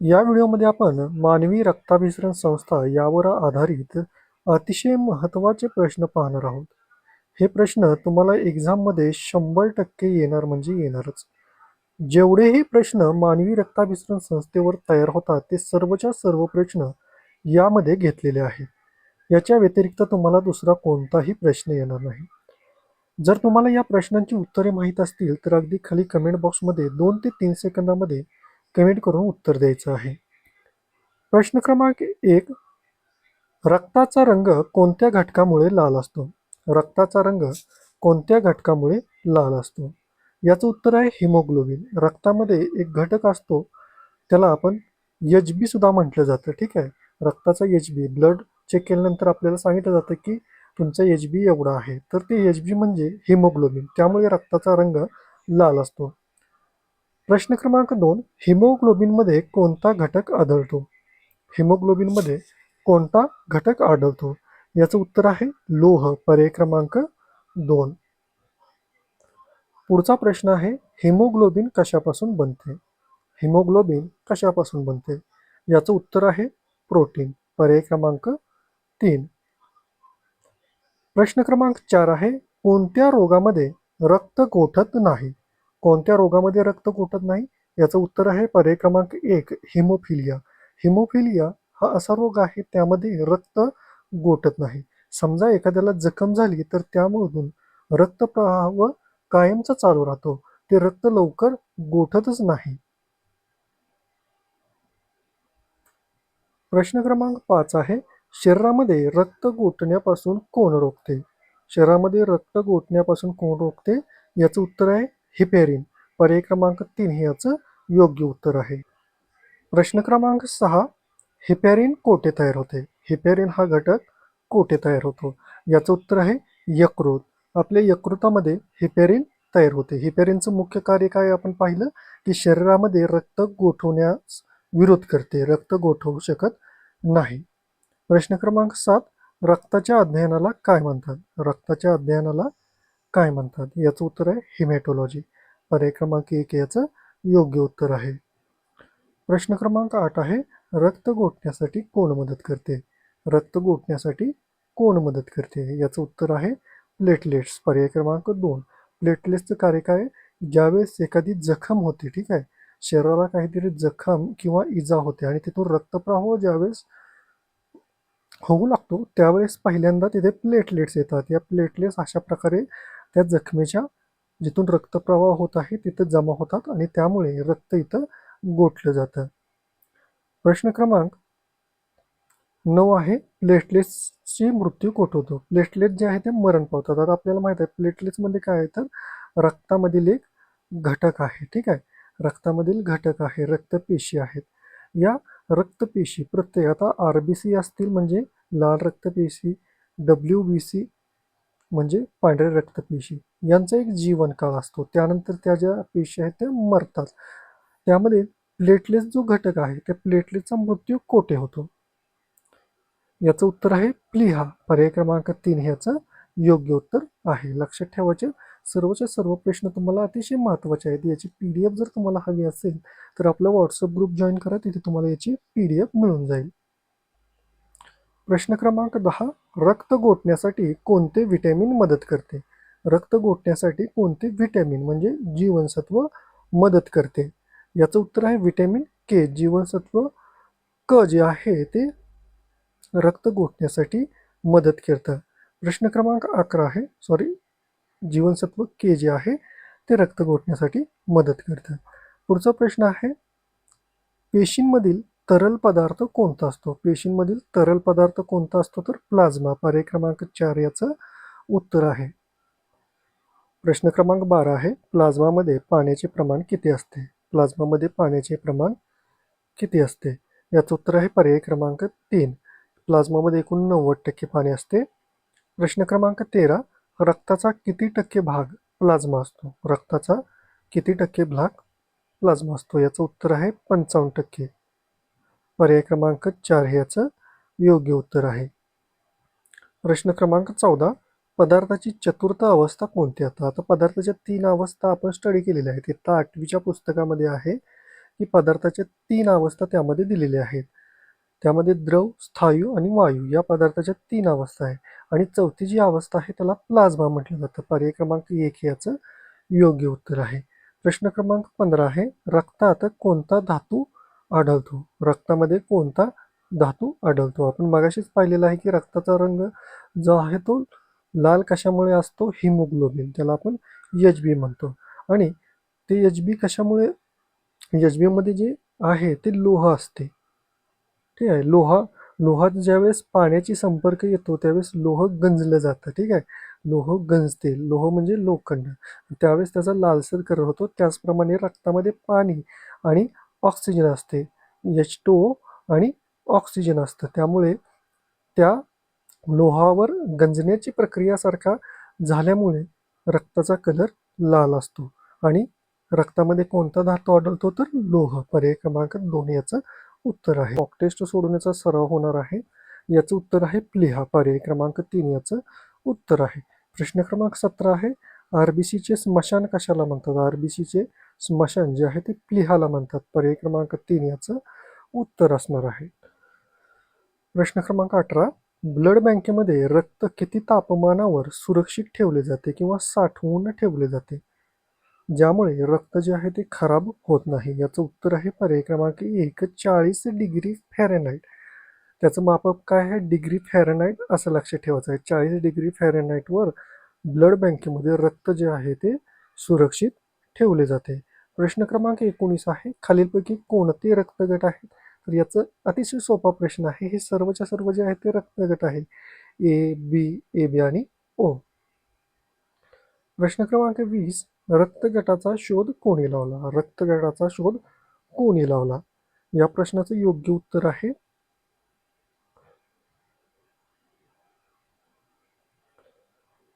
या व्हिडिओमध्ये आपण मानवी रक्ताभिसरण संस्था यावर आधारित अतिशय महत्त्वाचे प्रश्न पाहणार आहोत. हे प्रश्न तुम्हाला एक्झाममध्ये शंभर टक्के येणार म्हणजे येणारच. जेवढेही प्रश्न मानवी रक्ताभिसरण संस्थेवर तयार होतात ते सर्वच्या सर्व प्रश्न यामध्ये घेतलेले आहेत. याच्या व्यतिरिक्त तुम्हाला दुसरा कोणताही प्रश्न येणार नाही. जर तुम्हाला या प्रश्नांची उत्तरे माहीत असतील तर अगदी खाली कमेंट बॉक्समध्ये दोन ते तीन सेकंदामध्ये कमेंट करून उत्तर द्यायचं आहे. प्रश्न क्रमांक एक रक्ताचा रंग कोणत्या घटकामुळे लाल असतो? रक्ताचा रंग कोणत्या घटकामुळे लाल असतो? याचं उत्तर आहे हिमोग्लोबिन. रक्तामध्ये एक घटक असतो त्याला आपण एच बी सुद्धा म्हटलं जातं ठीक आहे? रक्ताचा एच बी ब्लड चेक केल्यानंतर आपल्याला सांगितलं जातं की तुमचा एच बी एवढा आहे. तर ते एच बी म्हणजे हिमोग्लोबिन. त्यामुळे रक्ताचा रंग लाल असतो. प्रश्न क्रमांक दोन हिमोग्लोबिनमध्ये कोणता घटक आढळतो? हिमोग्लोबिनमध्ये कोणता घटक आढळतो? याचं उत्तर आहे लोह. पर्याय क्रमांक दोन. पुढचा प्रश्न आहे हिमोग्लोबिन कशापासून बनते? हिमोग्लोबिन कशापासून बनते? याचं उत्तर आहे प्रोटीन. पर्याय क्रमांक तीन. प्रश्न क्रमांक चार आहे कोणत्या रोगामध्ये रक्त गोठत नाही? कोणत्या रोगामध्ये रक्त गोठत नाही? याचं उत्तर आहे पर्याय क्रमांक एक हिमोफिलिया. हिमोफिलिया हा असा रोग आहे त्यामध्ये रक्त गोठत नाही. समजा एखाद्याला जखम झाली तर त्यामधून रक्तप्रवाह कायमचा चालू राहतो. ते रक्त लवकर गोठतच नाही. प्रश्न क्रमांक पाच आहे. शरीरामध्ये रक्त गोठण्यापासून कोण रोखते? शरीरामध्ये रक्त गोठण्यापासून कोण रोखते? याचं उत्तर आहे हिपेरिन पर्याय क्रमांक तीन हे याचं योग्य उत्तर आहे. प्रश्न क्रमांक सहा हिपॅरिन कोठे तयार होते? हिपॅरिन हा घटक कोठे तयार होतो? याचं उत्तर आहे यकृत. आपल्या यकृतामध्ये हिपॅरिन तयार होते. हिपॅरिनचं मुख्य कार्य काय आपण पाहिलं की शरीरामध्ये रक्त गोठवण्यास विरोध करते. रक्त गोठवू शकत नाही. प्रश्न क्रमांक सात रक्ताच्या अध्ययनाला काय म्हणतात? रक्ताच्या अध्ययनाला काय म्हणतात? याचं उत्तर आहे हिमॅटोलॉजी. पर्याय क्रमांक एक याचं योग्य उत्तर आहे. प्रश्न क्रमांक आठ आहे रक्त गोठण्यासाठी कोण मदत करते? रक्त गोठण्यासाठी कोण मदत करते? याचं उत्तर आहे प्लेटलेट्स. पर्याय क्रमांक दोन. प्लेटलेट्सचं कार्य काय? आहे? ज्यावेळेस एखादी जखम होते ठीक आहे? शरीराला काहीतरी जखम किंवा इजा होते आणि तिथून रक्तप्रवाह ज्यावेळेस होऊ लागतो त्यावेळेस पहिल्यांदा तिथे प्लेटलेट्स येतात. या प्लेटलेट्स अशा प्रकारे त्या जखमेच्या जिथून रक्तप्रवाह होत आहे तिथं जमा होतात आणि त्यामुळे रक्त इथं गोठलं जातं. प्रश्न क्रमांक नऊ आहे प्लेटलेट्सची मृत्यू कोठ होतो? प्लेटलेट जे आहे ते मरण पावतात. आता आपल्याला माहीत आहे प्लेटलेट्समध्ये काय आहे? तर रक्तामधील एक घटक आहे ठीक आहे? रक्तामधील घटक आहे रक्तपेशी आहेत. या रक्तपेशी प्रत्येक आता आर बी सी असतील म्हणजे लाल रक्तपेशी डब्ल्यू बी सी म्हणजे पांढऱ्या रक्तपेशी यांचा एक जीवनकाळ असतो. त्यानंतर त्या ज्या पेशी आहेत त्या मरतात. त्यामध्ये प्लेटलेट जो घटक आहे त्या प्लेटलेटचा मृत्यू कोठे होतो? याचं उत्तर आहे प्लिहा. पर्याय क्रमांक तीन ह्याचं योग्य उत्तर आहे. लक्षात ठेवायचे सर्वच्या सर्व प्रश्न तुम्हाला अतिशय महत्त्वाचे आहेत. याची पी डी एफ जर तुम्हाला हवी असेल तर आपला व्हॉट्सअप ग्रुप जॉईन करा. तिथे तुम्हाला याची पी डी एफ मिळून जाईल. प्रश्न क्रमांक दहा रक्त गोठण्यासाठी कोणते व्हिटॅमिन मदत करते? रक्त गोठण्यासाठी कोणते व्हिटॅमिन म्हणजे जीवनसत्व मदत करते? याचं उत्तर आहे व्हिटॅमिन के जीवनसत्व क जे आहे ते रक्त गोठण्यासाठी मदत करतं. प्रश्न क्रमांक अकरा आहे सॉरी जीवनसत्व के जे आहे ते रक्त गोठण्यासाठी मदत करतं. पुढचा प्रश्न आहे पेशींमधील तरल पदार्थ कोणता असतो? पेशींमधील तरल पदार्थ कोणता असतो? तर प्लाझ्मा पर्याय क्रमांक चार याचं उत्तर आहे. प्रश्न क्रमांक बारा आहे. प्लाझ्मामध्ये पाण्याचे प्रमाण किती असते? प्लाझ्मामध्ये पाण्याचे प्रमाण किती असते? याचं उत्तर आहे पर्याय क्रमांक तीन. प्लाझ्मामध्ये एकूण नव्वद टक्के पाणी असते. प्रश्न क्रमांक तेरा. रक्ताचा किती टक्के भाग प्लाझ्मा असतो? रक्ताचा किती टक्के भाग प्लाझ्मा असतो? याचं उत्तर आहे पंचावन्न टक्के. पर्याय क्रमांक चार हे याचं योग्य उत्तर आहे. प्रश्न क्रमांक चौदा पदार्थाची चतुर्थ अवस्था कोणती? आता आता पदार्थाच्या तीन अवस्था आपण स्टडी केलेल्या आहेत. इथं आठवीच्या पुस्तकामध्ये आहे की पदार्थाच्या तीन अवस्था त्यामध्ये दिलेल्या आहेत. त्यामध्ये द्रव स्थायू आणि वायू या पदार्थाच्या तीन अवस्था आहे. आणि चौथी जी अवस्था आहे त्याला प्लाझ्मा म्हटलं जातं. पर्याय क्रमांक एक याचं योग्य उत्तर आहे. प्रश्न क्रमांक पंधरा आहे रक्तात कोणता धातू आढळतो. रक्तामध्ये कोणता धातू आढळतो? आपण मगाशीच पाहिलेलं आहे की रक्ताचा रंग जो आहे तो लाल कशामुळे असतो? हिमोग्लोबिन त्याला आपण एच बी म्हणतो. आणि ते एच बी कशामुळे एच बीमध्ये जे आहे ते लोह असते. ठीक आहे? लोहा लोहात ज्यावेळेस पाण्याची संपर्क येतो त्यावेळेस लोह गंजलं जातं. ठीक आहे? लोह गंजते. लोह म्हणजे लोखंड. त्यावेळेस त्याचा लालसर कलर होतो. त्याचप्रमाणे रक्तामध्ये पाणी आणि ऑक्सिजन असते. एच टू आणि ऑक्सिजन असतं. त्यामुळे त्या लोहावर गंजण्याची प्रक्रियासारखा झाल्यामुळे रक्ताचा कलर लाल असतो. आणि रक्तामध्ये कोणता धातू आढळतो तर लोह. पर्याय क्रमांक दोन याचं उत्तर आहे. ऑक्टेस्ट सोडवण्याचा सराव होणार आहे. याचं उत्तर आहे प्लिहा. पर्याय क्रमांक तीन याचं उत्तर आहे. प्रश्न क्रमांक सतरा आहे. आर बी सीचे स्मशान कशाला म्हणतात? आर बी सीचे स्मशान जे आहे ते प्लिहाला म्हणतात. पर्याय क्रमांक तीन याचं उत्तर असणार आहे. प्रश्न क्रमांक अठरा. ब्लड बँकेमध्ये रक्त किती तापमानावर सुरक्षित ठेवले जाते किंवा साठवून ठेवले जाते? ज्यामुळे रक्त जे आहे ते खराब होत नाही. याचं उत्तर आहे पर्याय क्रमांक एक चाळीस डिग्री फॅरेनाईट त्याचं मापक काय आहे? डिग्री फॅरेनाईट असं लक्षात ठेवायचं आहे. चाळीस डिग्री फॅरेनाईटवर ब्लड बँकेमध्ये रक्त जे आहे ते सुरक्षित ठेवले जाते. प्रश्न क्रमांक एकोणीस आहे. खालीलपैकी कोणते रक्तगट आहेत? तर याचं अतिशय सोपा प्रश्न आहे. हे सर्वच्या सर्व जे आहे ते रक्तगट आहे ए बी ए बी आणि ओ प्रश्न क्रमांक वीस. रक्तगटाचा शोध कोणी लावला? रक्तगटाचा शोध कोणी लावला? या प्रश्नाचं योग्य उत्तर आहे.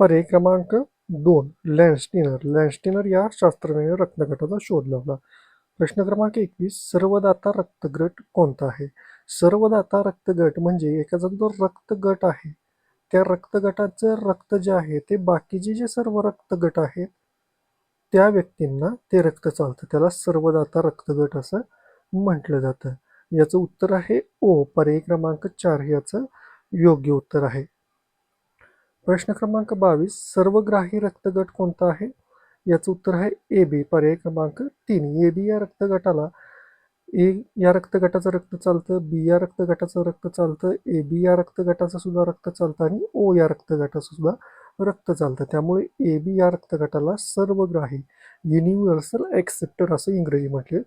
पर्याय क्रमांक दोन लँडस्टिनर. लँडस्टिनर या शास्त्रज्ञाने रक्तगटाचा शोध लावला. प्रश्न क्रमांक एकवीस सर्वदाता रक्तगट कोणता आहे? सर्वदाता रक्तगट म्हणजे एखादा जो रक्तगट आहे त्या रक्तगटाचं रक्त जे आहे ते बाकीचे जे सर्व रक्तगट आहेत त्या व्यक्तींना ते रक्त चालतं. त्याला सर्वदाता रक्तगट असं म्हटलं जातं. याचं उत्तर आहे ओ. पर्याय क्रमांक चार याचं योग्य उत्तर आहे. प्रश्न क्रमांक बावीस सर्वग्राही रक्तगट कोणता आहे? याचं उत्तर आहे ए बी. पर्याय क्रमांक तीन. ए बी या रक्तगटाला ए या रक्तगटाचं रक्त चालतं बी या रक्तगटाचं रक्त चालतं ए बी या रक्तगटाचं सुद्धा रक्त चालतं आणि ओ या रक्तगटाचं सुद्धा रक्त चालतं. त्यामुळे ए बी या रक्तगटाला सर्वग्राही युनिव्हर्सल ॲक्सेप्टर असं इंग्रजी म्हटले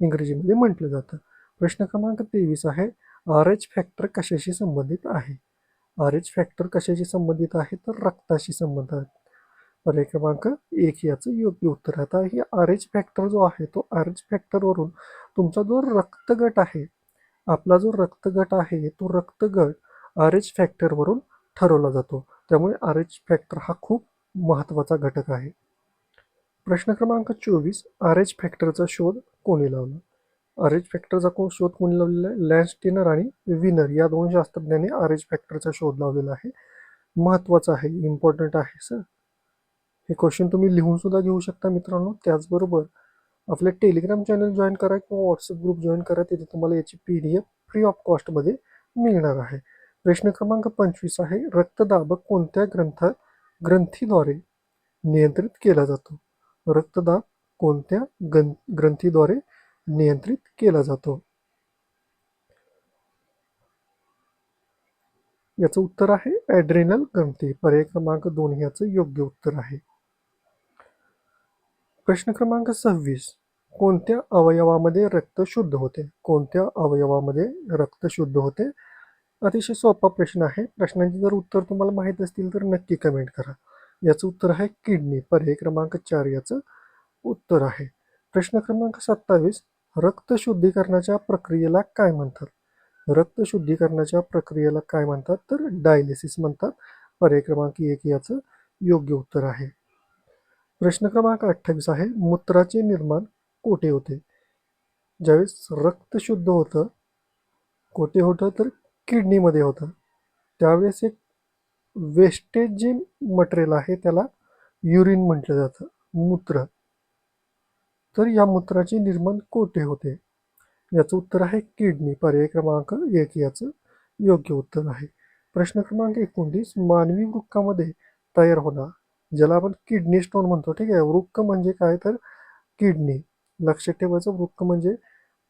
इंग्रजीमध्ये म्हटलं जातं. प्रश्न क्रमांक तेवीस आहे आर एच फॅक्टर कशाशी संबंधित आहे? आर एच फॅक्टर कशाशी संबंधित आहे तर रक्ताशी संबंधित आहे पर्याय क्रमांक एक याचं योग्य उत्तर आता ही आर एच फॅक्टर जो आहे तो आर एच फॅक्टरवरून तुमचा जो रक्तगट आहे आपला जो रक्तगट आहे तो रक्तगट आर एच फॅक्टरवरून ठरवला जातो. त्यामुळे आर एच फॅक्टर हा खूप महत्त्वाचा घटक आहे. प्रश्न क्रमांक चोवीस आर एच फॅक्टरचा शोध कोणी लावला? आर फॅक्टरचा कोण शोध कोणी लावलेला आहे? लँस्टिनर आणि विनर या दोन शास्त्रज्ञांनी आर फॅक्टरचा शोध लावलेला आहे. महत्त्वाचा आहे इम्पॉर्टंट आहे सर हे क्वेश्चन तुम्ही लिहून सुद्धा घेऊ शकता मित्रांनो. त्याचबरोबर आपले टेलिग्राम चॅनल जॉईन करा किंवा व्हॉट्सअप ग्रुप जॉईन करा. तिथे तुम्हाला याची P D F free of कॉस्टमध्ये मिळणार आहे. प्रश्न क्रमांक पंचवीस आहे. रक्तदाब कोणत्या ग्रंथ ग्रंथीद्वारे नियंत्रित केला जातो? रक्तदाब कोणत्या गं ग्रंथीद्वारे नियंत्रित केला जातो. याचं उत्तर आहे ॲड्रेनल ग्रंथी पर्याय क्रमांक दोन याचं योग्य उत्तर आहे. प्रश्न क्रमांक सव्वीस. कोणत्या अवयवामध्ये रक्त शुद्ध होते? कोणत्या अवयवामध्ये रक्त शुद्ध होते? अतिशय सोपा प्रश्न आहे. प्रश्नांची जर उत्तर तुम्हाला माहीत असतील तर नक्की कमेंट करा. याचं उत्तर आहे किडनी. पर्याय क्रमांक चार याचं उत्तर आहे. प्रश्न क्रमांक सत्तावीस. रक्त शुद्धीकरणाच्या प्रक्रियेला काय म्हणतात? रक्त शुद्धीकरणाच्या प्रक्रियेला काय म्हणतात? तर डायलिसिस म्हणतात. पर्याय क्रमांक एक याचं योग्य उत्तर आहे. प्रश्न क्रमांक अठ्ठावीस आहे. मूत्राचे निर्माण कोठे होते? ज्यावेळेस रक्त शुद्ध होतं कोठे होतं? तर किडनीमध्ये होतं. त्यावेळेस एक वेस्टेज जे मटेरियल आहे त्याला युरिन म्हटलं जातं. मूत्र. तर या मूत्राचे निर्माण कोठे होते? याचं उत्तर आहे किडनी. पर्याय क्रमांक एक याचं योग्य उत्तर आहे. प्रश्न क्रमांक एकोणतीस मानवी वृक्कामध्ये तयार होणार ज्याला आपण किडनी स्टोन म्हणतो. ठीक आहे वृक्क म्हणजे काय? तर किडनी. लक्षात ठेवायचं वृक्क म्हणजे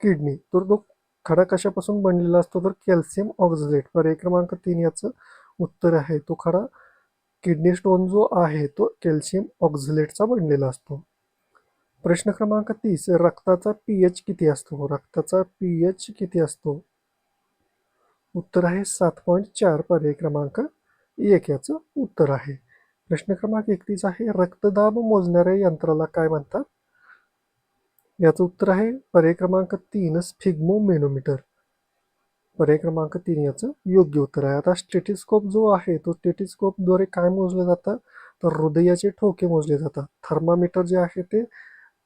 किडनी. तर तो खडा कशापासून बनलेला असतो? तर कॅल्शियम ऑक्झलेट. पर्याय क्रमांक तीन याचं उत्तर आहे. तो खडा किडनी स्टोन जो आहे तो कॅल्शियम ऑक्झलेटचा बनलेला असतो. प्रश्न क्रमांक तीस रक्ताचा पी एच किती असतो? रक्ताचा पी एच किती असतो? उत्तर आहे सात पॉईंट चार पर्याय क्रमांक एक याचं उत्तर आहे. प्रश्न क्रमांक एकतीस आहे रक्तदाब मोजणाऱ्या यंत्राला काय म्हणतात? याचं उत्तर आहे पर्याय क्रमांक तीन स्फिग्मोमेनोमीटर. पर्याय क्रमांक तीन याचं योग्य उत्तर आहे. आता स्टेटिस्कोप जो आहे तो स्टेटिस्कोपद्वारे काय मोजलं जातं? तर हृदयाचे ठोके मोजले जातात. थर्मामीटर जे आहे ते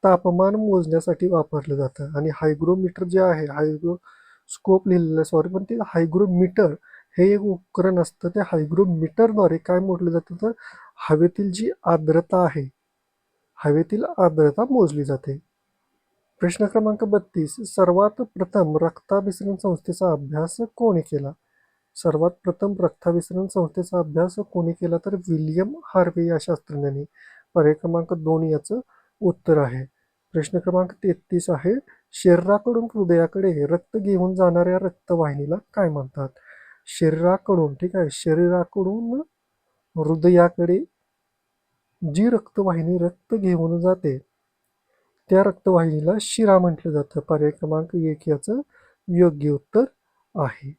तापमान मोजण्यासाठी वापरलं जातं. आणि हायग्रोमीटर जे आहे हायग्रोस्कोप लिहिलेलं सॉरी पण ते हायग्रोमीटर हे एक उपकरण असतं. त्या हायग्रोमीटरद्वारे काय मोजलं जातं तर हवेतील जी आर्द्रता आहे हवेतील आर्द्रता मोजली जाते. प्रश्न क्रमांक बत्तीस सर्वात प्रथम रक्ताभिसरण संस्थेचा अभ्यास कोणी केला? सर्वात प्रथम रक्ताभिसरण संस्थेचा अभ्यास कोणी केला? तर विलियम हार्वे या शास्त्रज्ञांनी. पर्याय क्रमांक दोन याचं उत्तर आहे. प्रश्न क्रमांक तेहतीस आहे शरीराकडून हृदयाकडे रक्त घेऊन जाणाऱ्या रक्तवाहिनीला काय म्हणतात? शरीराकडून ठीक आहे शरीराकडून हृदयाकडे जी रक्तवाहिनी रक्त घेऊन जाते त्या रक्तवाहिनीला शिरा म्हटलं जातं. पर्याय क्रमांक एक याचं योग्य उत्तर आहे.